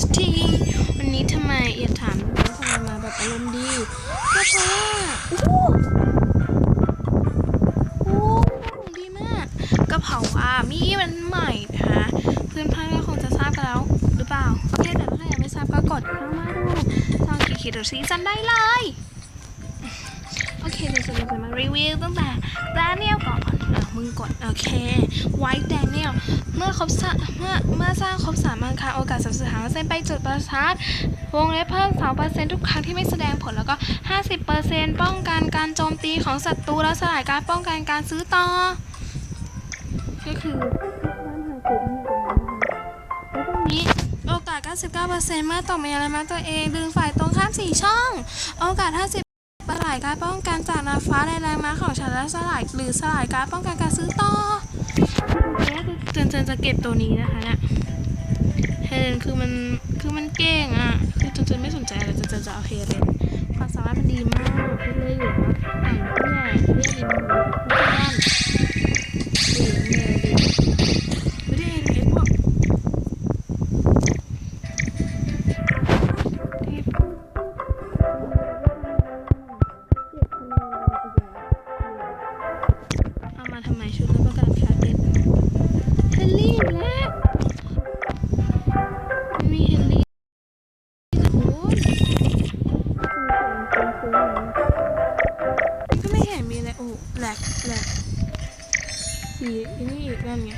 สทีวันนี้ทำไมเอียนถามว่าทำไมมาแบบอารมณ์ดี ก็เพราะว่าอู้อู้ของดีมาก ก็เพราะว่ามีมันใหม่นะคะเพื่อนๆก็คงจะทราบกันแล้วหรือเปล่าโอเคแต่ถ้าใครยังไม่ทราบก็กดเข้ามาดูตองกี่คิดหรือซีซันได้เลย จะมารีวิวตั้งแต่แดเนียลก่อนอะมึงกดโอเคไวท์แดเนียลเมื่อครบเมื่อเมื่อสร้างครบสามอังคารโอกาสสับสหาเส้นไปจุดประทัดวงเล็บเพิ่ม 2%ทุกครั้งที่ไม่แสดงผลแล้วก็ 50%ป้องกันการโจมตีของศัตรูและสลายการป้องกันการซื้อต่อ ก็คือแล้วตรงนี้โอกาส 99%เมื่อตกมีอะไรมาตัวเอง ดึงฝ่ายตรงข้าม 4 ช่อง โอกาส 50ายการป้องกันจากนาฟ้าในแรงม้าของฉันและสลายหรือสลายการป้องกันการซื้อต่อเจนเจนจะเก็บตัวนี้นะคะเนี่ยเฮเลนคือมันคือมันเก่งอะคือเจนเจนไม่สนใจอะไรเจนเจนจะเอาเฮเลนความสามารถมันดีมากเพื่อนเลยอยู่ว่าอ่านเพื่อนเพื่อนดีมาก สีอันนี้อีกนั่นไง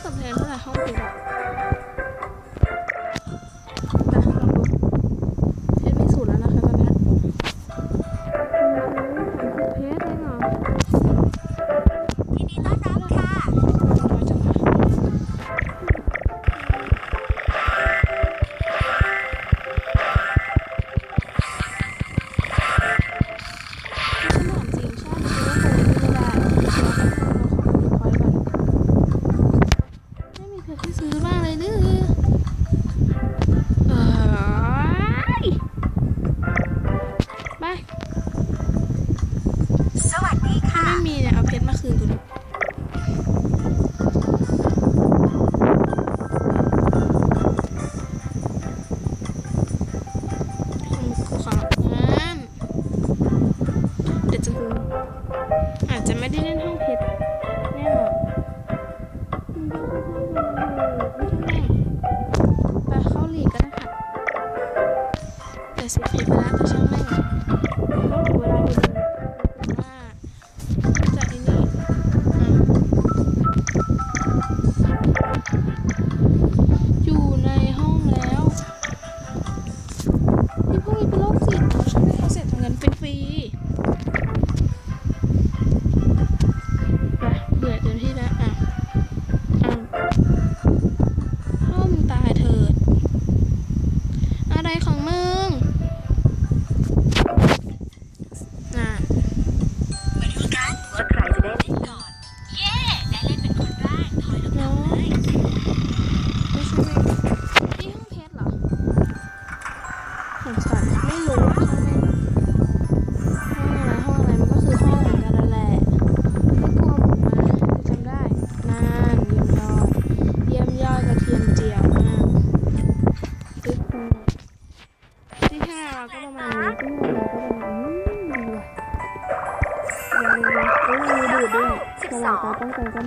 ค่าตอบแทน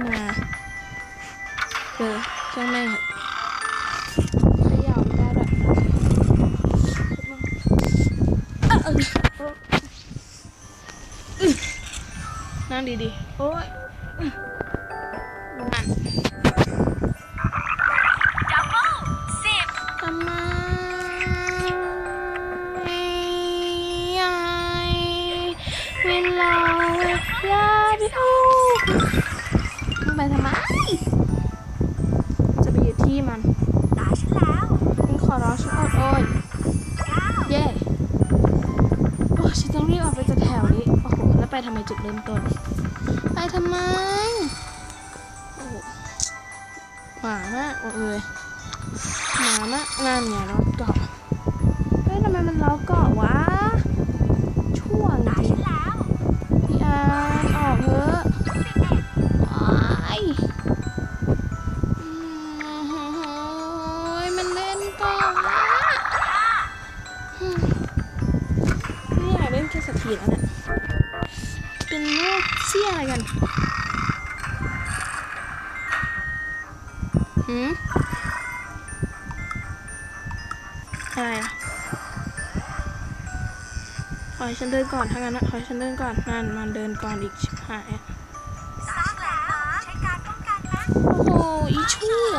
มาเออช่างแม่งขยับได้ด้วยนั่งดีๆ โอ้ยังเวลาเวลาพี่ทุ ดิโอมึงไปทำไม จะไปยึดที่มันตาฉันแล้วมึงขอร้องฉันอดโอยเก้าเย่โอ้ฉันต้องรีบออกไปจากแถวนี้ โอ้โห แล้วไปทำไมจุดเริ่มต้น ไปทำไม โอ้โหหมามากบอกเลยหมามากงานเนี่ยรถเกาะเฮ้ยทำไมมันล้อเกาะวะ อให้ฉันเดินก่อนถ้างั้นนะขอให้ฉันเดินก่อนนั่นมันเดินก่อนอีกชิบหายอะสร้างแล้วใช้การป้องกันนะโอ้โหอีชั่ว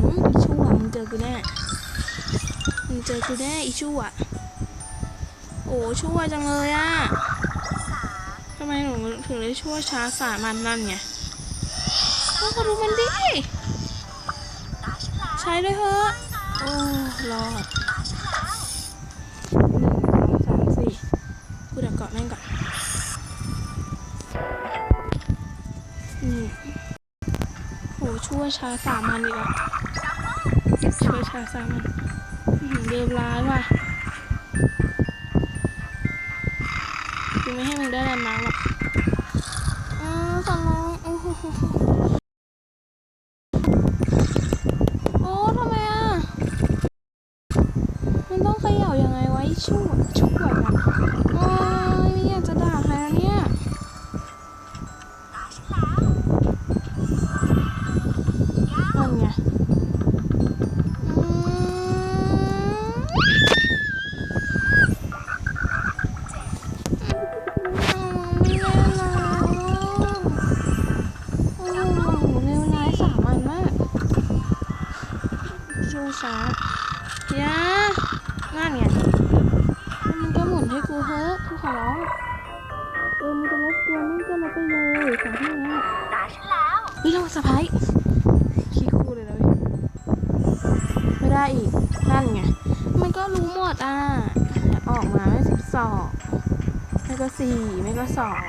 หืมอีชั่วมึงเจอกูแน่มึงเจอกูแน่อีชั่วโอ้ชั่วจังเลยอะทำไมหนูถึงได้ชั่วช้าสามันนั่นไงก็ขอดูมันดิตาฉันแล้วใช้ด้วยเถอะโอ้รอด หชั่วช้าสามันอีกแล้วชั่วช้าสามันอื้อหือเลวร้ายว่ะกูไม่ให้มึงได้แลนด์มาร์กหรอกอ้าวขอร้องโอ้โหโอ้ทำไมอะ มันต้องเขย่ายังไงไวะไอ้ชั่วชั่วกันโชั่วช้าอย่านั่นไงมึงก็หมุนให้กูเถอะกูขอร้องเออมึงจะรบกวนมึงก็รบไปเลยสาที่นี้ตาฉันแล้ววิลองสะพายขี้คู่เลยนะเว้ยไม่ได้อีก นั่นไง มันก็รู้หมดอะออกมาไม่สิบสองไม่ก็สี่ไม่ก็สอง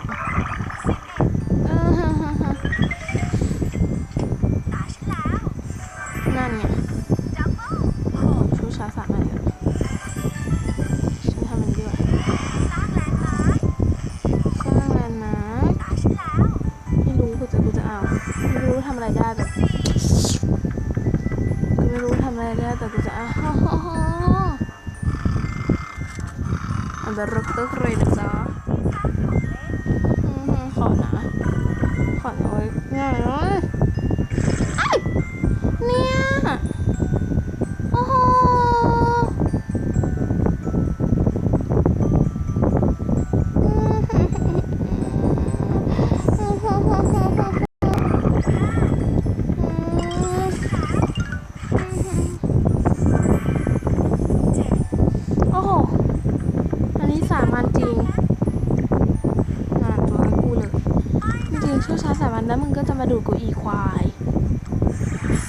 ช่วงเช้าสามัญแล้วมึงก็จะมาดูกูอีควาย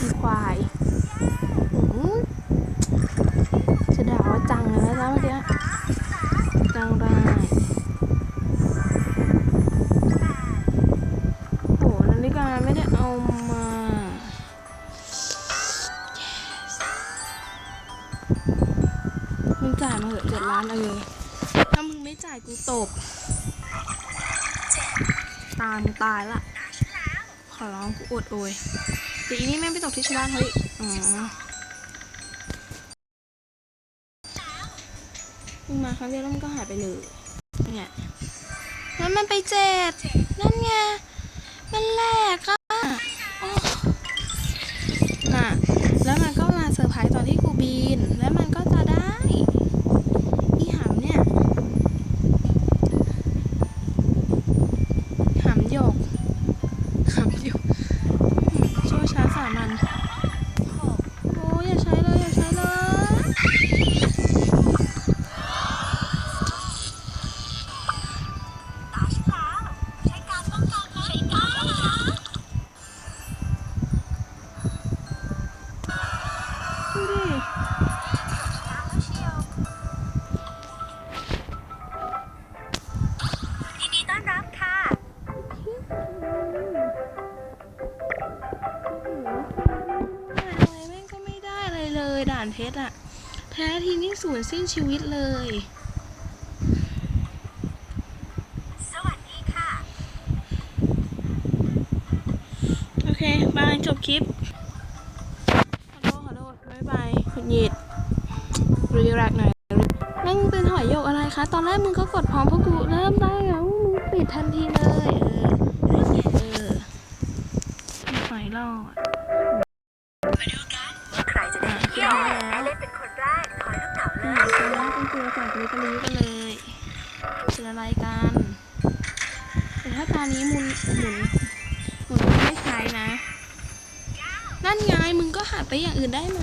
อีควายหืมจะด่าว่าจังเลยนะจ๊ะเมื่อกี้จังได้โหนาฬิกาไม่ได้เอามา yes มึงจ่ายมาเหอะเจ็ดล้านเออถ้ามึงไม่จ่ายกูตบ ตายมึงตายละตาฉันแล้วขอร้องกูอดโอยเดี๋ยวอีนี่แม่งไปตกที่ชั้นล่างเฮ้ยอ๋อมึงมาครั้งเดียวแล้วมึงก็หายไปเลยเนี่ยแล้วมันไปเจ็ดนั่นไง มันแหลกอะโอ้น่ะ แล้วมันก็มาเซอร์ไพรส์ตอนที่กูบิน แล้วมันก็จะได้ ชรอะแพ้ทีนี่สูญสิ้นชีวิตเลย สวัสดีค่ะ โอเค บาย จบคลิป ขอโทษ ขอโทษบ๊ายบายคุณหยิดรีรักหน่อยนั่งเป็นหอยโยกอะไรคะ ตอนแรกมึงก็กดพร้อมพวกกูเริ่มได้แล้วมึงปิดทันทีเลย เออ เออหอยรอด นั่นไงมึงก็หัดไปอย่างอื่นได้ไหม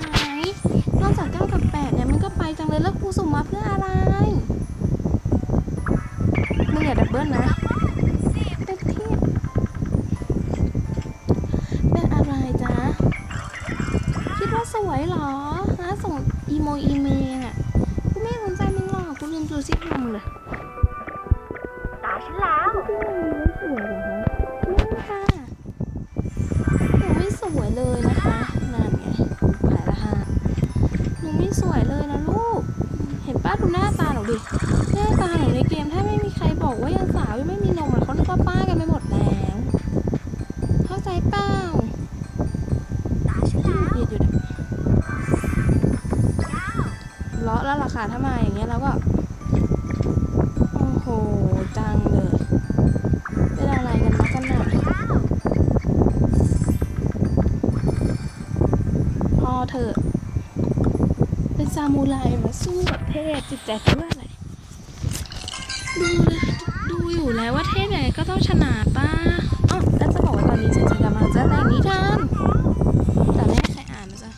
นอกจากเก้ากับแปดเนี่ยมึงก็ไปจังเลยแล้วกูสุ่มมาเพื่ออะไรมึงอย่าดับเบิลนะเป็นเทียบเป็นอะไรจ๊ะคิดว่าสวยเหรอฮะส่งอีโมอีเมลอะกูไม่สนใจมึงหรอกกูลืมดูซิทำเลย ดูหน้าตาหนูดิ หน้าตาหนูในเกมถ้าไม่มีใครบอกว่ายังสาวยังไม่มีนมอะเขานึกว่าป้ากันไปหมดแล้ว เข้าใจเปล่าตาฉันแล้วหยุดหยุดเลาะแล้วล่ะค่ะถ้ามาอย่างเงี้ยแล้วก็โอ้โหจังเลยเป็นอะไรกันนะกันหนาพอเถอะเป็นซามูไรมาสู้กับ เทพจิตใจเพื่ออะไรดูเลยดูอยู่แล้วว่าเทพยังไงก็ต้องชนะป้าอ๋อแล้วจะบอกว่าตอนนี้ฉันกำลังจะแต่งนิทานแต่ไม่ให้ใครอ่านนะจ๊ะ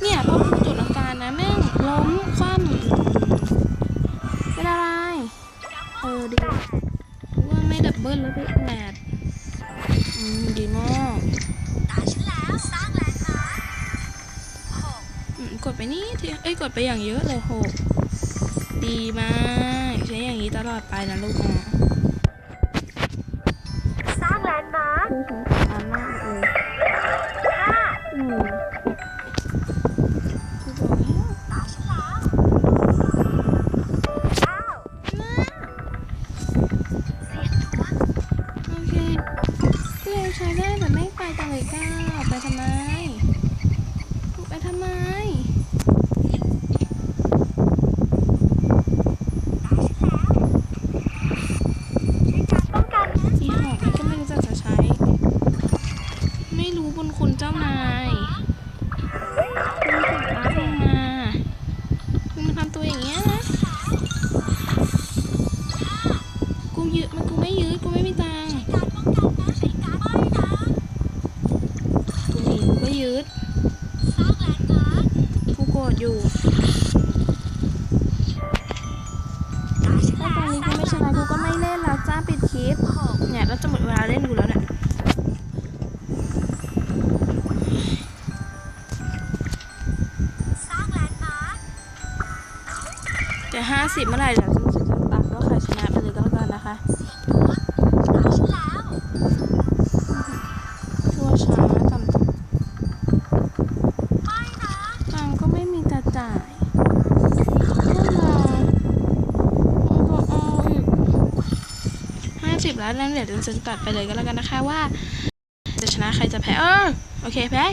เนี่ยพอพูดจุดอาการนะแม่งล้มคว่ำเป็นอะไรเออดีว่าไม่ดับเบิลแล้วไปแปดอืมดีมากตาฉันแล้ว กอืมกดไปนี่ทีเอ้ยกดไปอย่างเยอะเลยโหดีมากใช้อย่างนี้ตลอดไปนะลูกนะสร้างแลนด์มาร์คคือฉันอ่านมากเลยห้าอืมคือบอกแล้วตาฉันแล้วเก้านะเสียงตัวโอเคก็ยังใช้ได้แต่ไม่ไปจังเลยก้าวไปทำไม ไปทำไม ตาฉันแล้วใช้การป้องกันนะ อีหอกนี่ก็ไม่รู้จักจะใช้ ไม่รู้บุญคุณเจ้านายคุณถูกอาร์ตลงมา คุ จะห้าสิบเมื่อไหร่เดี๋ยวจะจะตัดว่าใครชนะไปเลยก็แล้วกันนะคะทัวชั่วช้าต่ำตังก็ไม่มีจะจ่ายห้าสิบแล้วแล้วเดี๋ยวจะตัดไปเลยก็แล้วกันนะคะว่า จะชนะใครจะแพ้เออโอเคแพ้